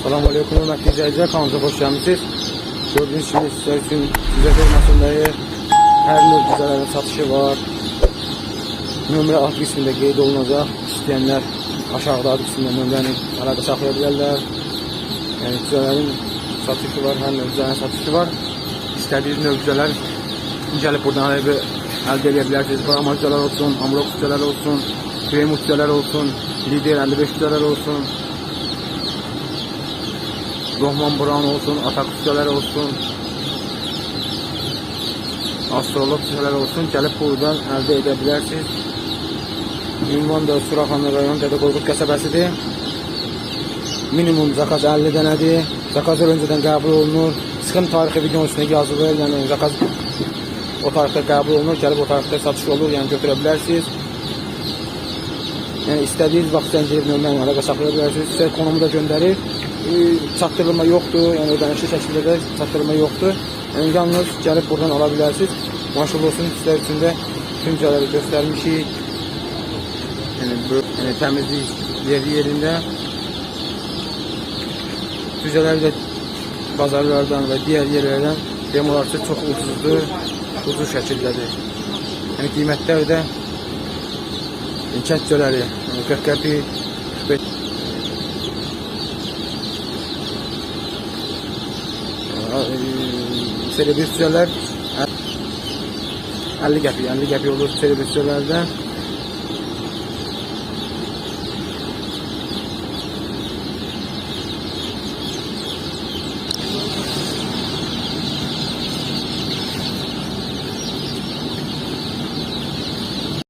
Salam aleyküm hörmətli izləyicilər, kanalımıza xoş gəlmisiniz. Gördüyünüz kimi sizlər üçün sizə formasındayıq. Hər növ güzələrin satışı var. Nömrə alt qismində qeyd olunacaq. İstəyənlər aşağıda alt qismində nömrəni əlaqə saxlaya bilərlər. Yəni güzələrin satışı var, hər növ güzələrin satışı var. İstədiyiniz növ güzələr gəlib buradan əldə əldə edə bilərsiniz. Brahma güzələr olsun, Amrok güzələr olsun, Kremut güzələr olsun, Lider 55 güzələr olsun. Rohman Buran olsun, Atak Ustalar olsun, Astrolog olsun, gəlib buradan əldə edə bilərsiniz. Ünvan da Suraxanlı rayon Dədə qəsəbəsidir. Minimum zakaz 50 dənədir. Zakazlar öncədən qəbul olunur. Sıxım tarixi videonun üstünə yazılır. Yəni zakaz o tarixdə qəbul olunur. Gəlib o tarixdə satış olur. Yəni götürə bilərsiniz. Yəni istədiyiniz vaxt zəncir nömrəni əlaqə saxlaya bilərsiniz. Sizə konumu da göndərir. E, çatdırılma yoxdur. Yəni ödənişli şəkildə də çatdırılma yoxdur. Yəni yalnız gəlib buradan ala bilərsiniz. Maşallah olsun sizlər üçün də tüm cəhləri göstərmişik. Yəni, bu, yəni təmizlik yeri yerində. Cüzələr də bazarlardan və digər yerlərdən demək olar ki, çox ucuzdur, ucuz şəkildədir. Yəni qiymətlər də cöləri, yəni 40 qəpik, 45 televizyonerlər 50 qəpik, 50 qəpik olur televizyonerlərdə.